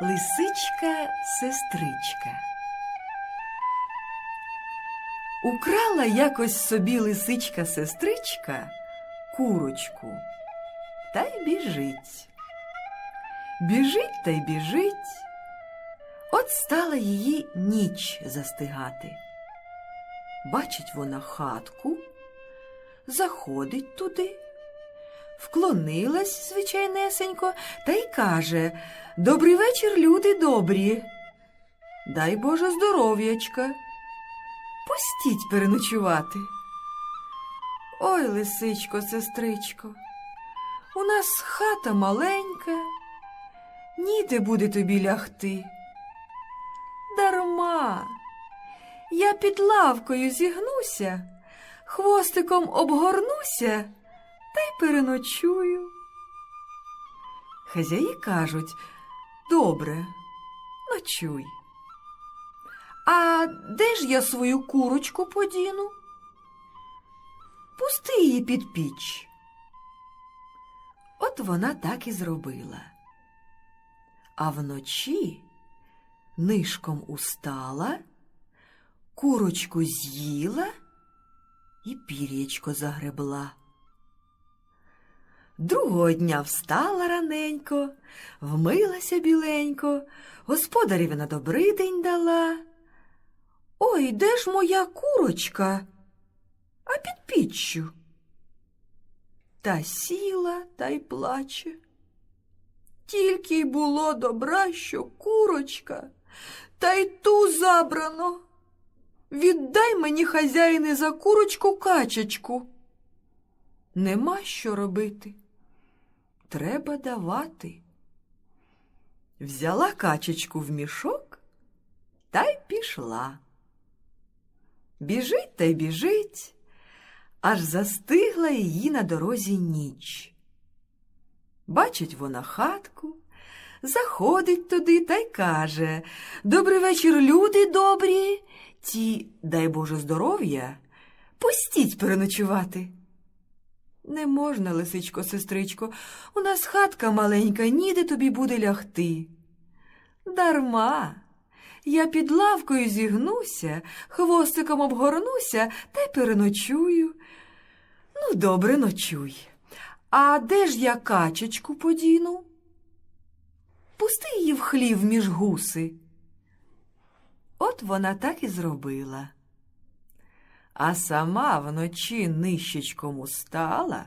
Лисичка сестричка. Украла якось собі лисичка сестричка курочку та й біжить. Біжить та й біжить. От стала її ніч застигати. Бачить вона хатку, заходить туди, вклонилась звичайнесенько та й каже Добрий вечір, люди добрі. Дай Боже здоров'ячка. Пустіть переночувати. Ой, лисичко, сестричко, у нас хата маленька, ніде буде тобі лягти. Дарма. Я під лавкою зігнуся, хвостиком обгорнуся та й переночую. Хазяї кажуть добре, ночуй. А де ж я свою курочку подіну? Пусти її під піч. От вона так і зробила. А вночі нишком устала, курочку з'їла і пір'ячко загребла. Другого дня встала раненько, вмилася біленько, господареві на добрий день дала. Ой, де ж моя курочка? А під піччю. Та сіла та й плаче. Тільки й було добра, що курочка, та й ту забрано. Віддай мені, хазяїне, за курочку качечку. Нема що робити. Треба давати. Взяла качечку в мішок та й пішла. Біжить та й біжить, аж застигла її на дорозі ніч. Бачить вона хатку, заходить туди та й каже Добрий вечір, люди добрі. Ті, дай Боже здоров'я, пустіть переночувати. Не можна, лисичко, сестричко, у нас хатка маленька, ніде тобі буде лягти. Дарма. Я під лавкою зігнуся, хвостиком обгорнуся та переночую. Ну, добре, ночуй. А де ж я качечку подіну? Пусти її в хлів між гуси. От вона так і зробила. А сама вночі нищечком устала,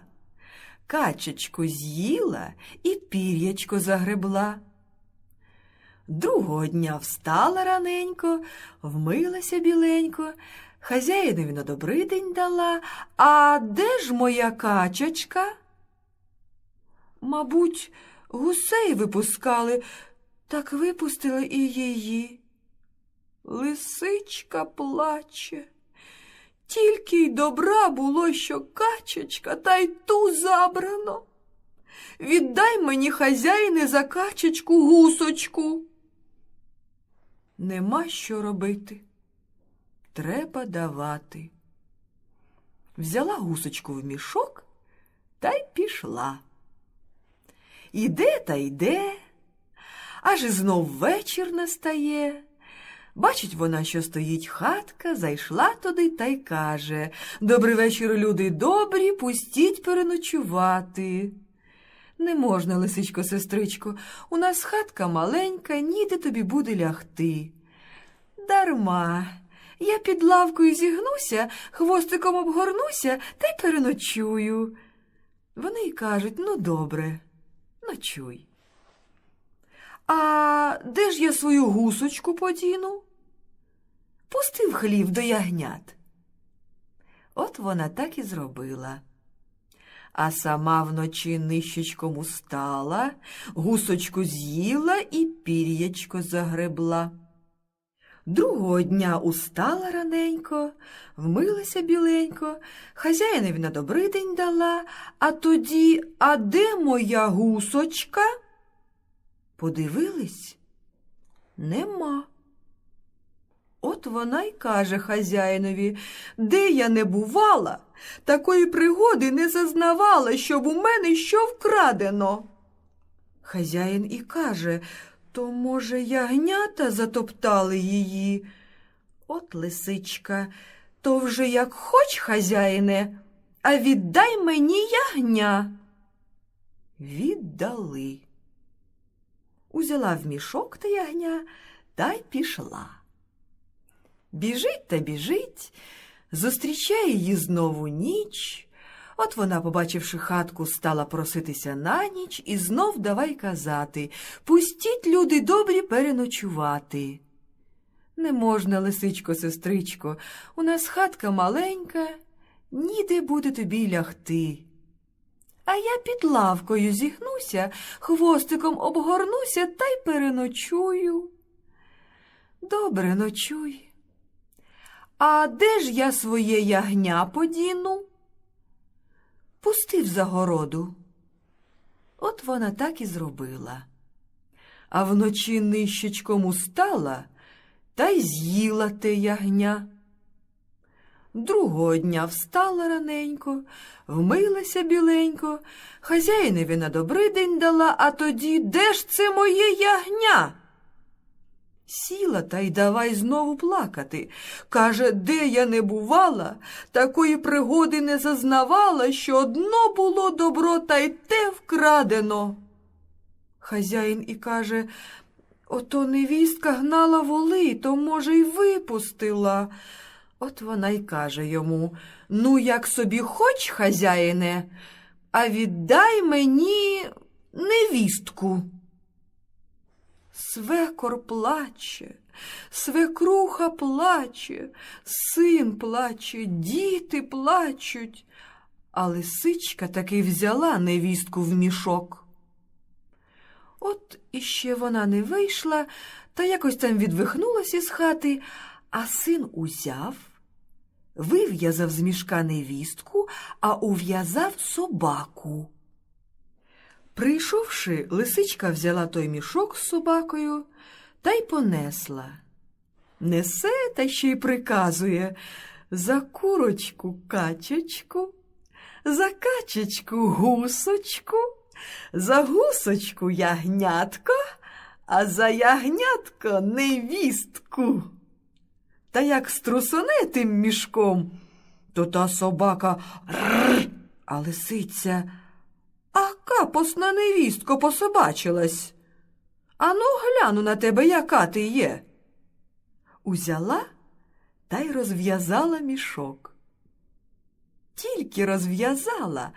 качечку з'їла і пір'ячко загребла. Другого дня встала раненько, вмилася біленько, хазяїнові на добрий день дала. А де ж моя качечка? Мабуть, гусей випускали, так випустили і її. Лисичка плаче. Тільки й добра було, що качечка, та й ту забрано. Віддай мені, хазяїне, за качечку гусочку. Нема що робити. Треба давати. Взяла гусочку в мішок та й пішла. Іде та йде, аж знов вечір настає. Бачить вона, що стоїть хатка, зайшла туди та й каже Добрий вечір, люди добрі, пустіть переночувати. Не можна, лисичко, сестричко, у нас хатка маленька, ніде тобі буде лягти. Дарма. Я під лавкою зігнуся, хвостиком обгорнуся та й переночую. Вони й кажуть ну, добре, ночуй. А де ж я свою гусочку подіну? Пустив хлів до ягнят. От вона так і зробила. А сама вночі нищечком устала, гусочку з'їла і пір'ячко загребла. Другого дня устала раненько, вмилася біленько, хазяїнові на добрий день дала, а тоді, а де моя гусочка? Подивились? Нема. От вона й каже хазяїнові, де я не бувала, такої пригоди не зазнавала, щоб у мене що вкрадено. Хазяїн і каже То, може, ягнята затоптали її? От лисичка, то вже як хоч, хазяїне, а віддай мені ягня. Віддали. Узяла в мішок та ягня та й пішла. Біжить та біжить, зустрічає її знову ніч. От вона, побачивши хатку, стала проситися на ніч і знов давай казати Пустіть, люди добрі, переночувати. Не можна, лисичко, сестричко, у нас хатка маленька, ніде буде тобі лягти. А я під лавкою зігнуся, хвостиком обгорнуся та й переночую. Добре, ночуй. А де ж я своє ягня подіну? Пустив загороду. От вона так і зробила. А вночі нищечком устала та й з'їла те ягня. Другого дня встала раненько, вмилася біленько, хазяїневі на добрий день дала, а тоді де ж це моє ягня? Сіла та й давай знову плакати. Каже, де я не бувала, такої пригоди не зазнавала, що одно було добро, та й те вкрадено. Хазяїн і каже, ото невістка гнала воли, то, може, й випустила. От вона й каже йому Ну, як собі хоч, хазяїне, а віддай мені невістку. Свекор плаче, свекруха плаче, син плаче, діти плачуть, а лисичка таки взяла невістку в мішок. От іще вона не вийшла, та якось там відвихнулася з хати, а син узяв, вив'язав з мішка невістку, а ув'язав собаку. Прийшовши, лисичка взяла той мішок з собакою та й понесла. Несе та ще й приказує за курочку качечку, за качечку гусочку, за гусочку ягнятко, а за ягнятко невістку. Та як струсоне тим мішком, то та собака а лисиця а капосна невістко пособачилась. Ану, гляну на тебе, яка ти є. Узяла та й розв'язала мішок. Тільки розв'язала,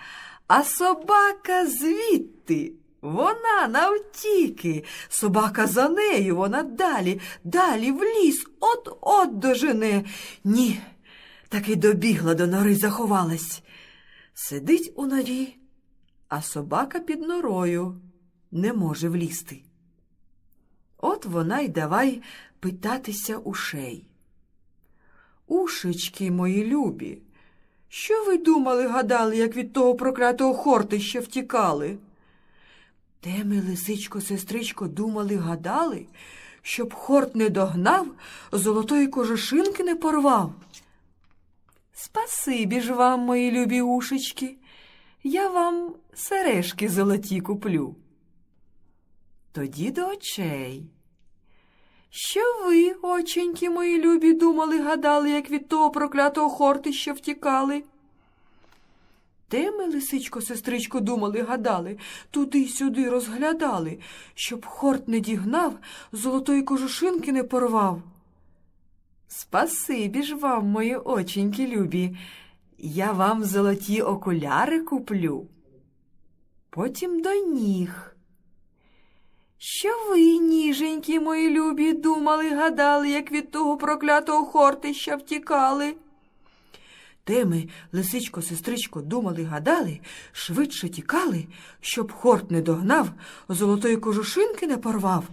а собака звідти. Вона навтіки, собака за нею, вона далі, далі в ліс, от-от дожене. Ні, таки добігла до нори, заховалась. Сидить у норі, а собака під норою не може влізти. От вона й давай питатися ушей. Ушечки мої любі, що ви думали, гадали, як від того проклятого хортища втікали? Те ми, лисичко, сестричко, думали, гадали, щоб хорт не догнав, золотої кожушинки не порвав. Спасибі ж вам, мої любі ушечки, я вам сережки золоті куплю. Тоді до очей. Що ви, оченьки мої любі, думали, гадали, як від того проклятого хортища втікали? Те ми, лисичко, сестричко, думали, гадали, туди-сюди розглядали, щоб хорт не дігнав, золотої кожушинки не порвав. Спасибі ж вам, мої оченьки любі, я вам золоті окуляри куплю. Потім до ніг. Що ви, ніженькі мої любі, думали, гадали, як від того проклятого хортища втікали? Те ми, лисичко, сестричко, думали, гадали, швидше тікали, щоб хорт не догнав, золотої кожушинки не порвав.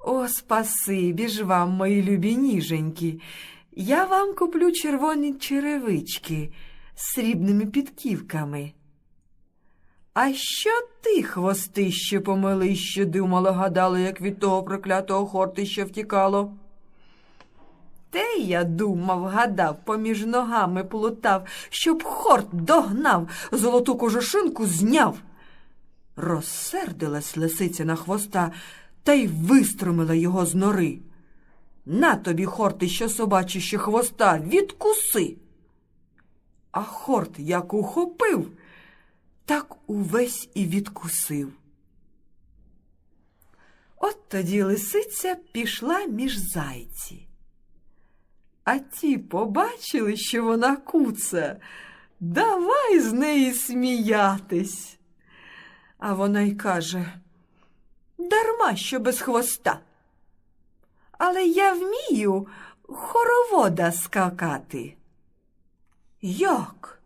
О, спасибі ж вам, мої любі ніженькі, я вам куплю червоні черевички з срібними підківками. А що ти, хвостище помилище, думала, гадала, як від того проклятого хортища втікало? Те я думав, гадав, поміж ногами плутав, щоб хорт догнав, золоту кожушинку зняв. Розсердилась лисиця на хвоста та й вистромила його з нори. На тобі, хорти, що собачище хвоста, відкуси. А хорт як ухопив, так увесь і відкусив. От тоді лисиця пішла між зайці. А ті побачили, що вона куца. Давай з неї сміятись. А вона й каже, дарма що без хвоста. Але я вмію хоровода скакати. Як?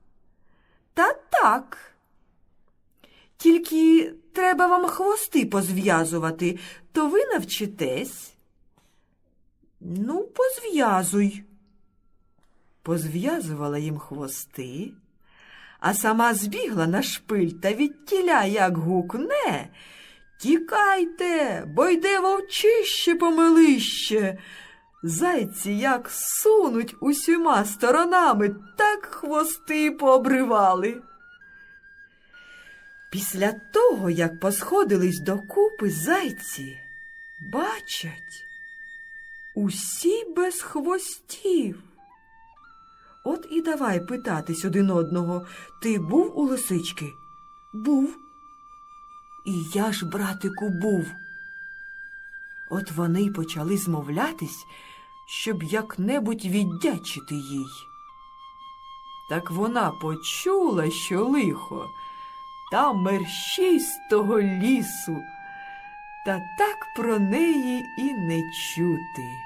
Та так. Тільки треба вам хвости позв'язувати, то ви навчитесь. Ну, позв'язуй. Позв'язувала їм хвости, а сама збігла на шпиль та відтіля, як гукне. Тікайте, бо йде вовчище помилище. Зайці як сунуть усіма сторонами, так хвости пообривали. Після того, як посходились докупи зайці, бачать, усі без хвостів. От і давай питатись один одного, ти був у лисички? Був. І я ж, братику, був. От вони й почали змовлятись, щоб як-небудь віддячити їй. Так вона почула, що лихо, та мерщій з того лісу, та так про неї і не чути.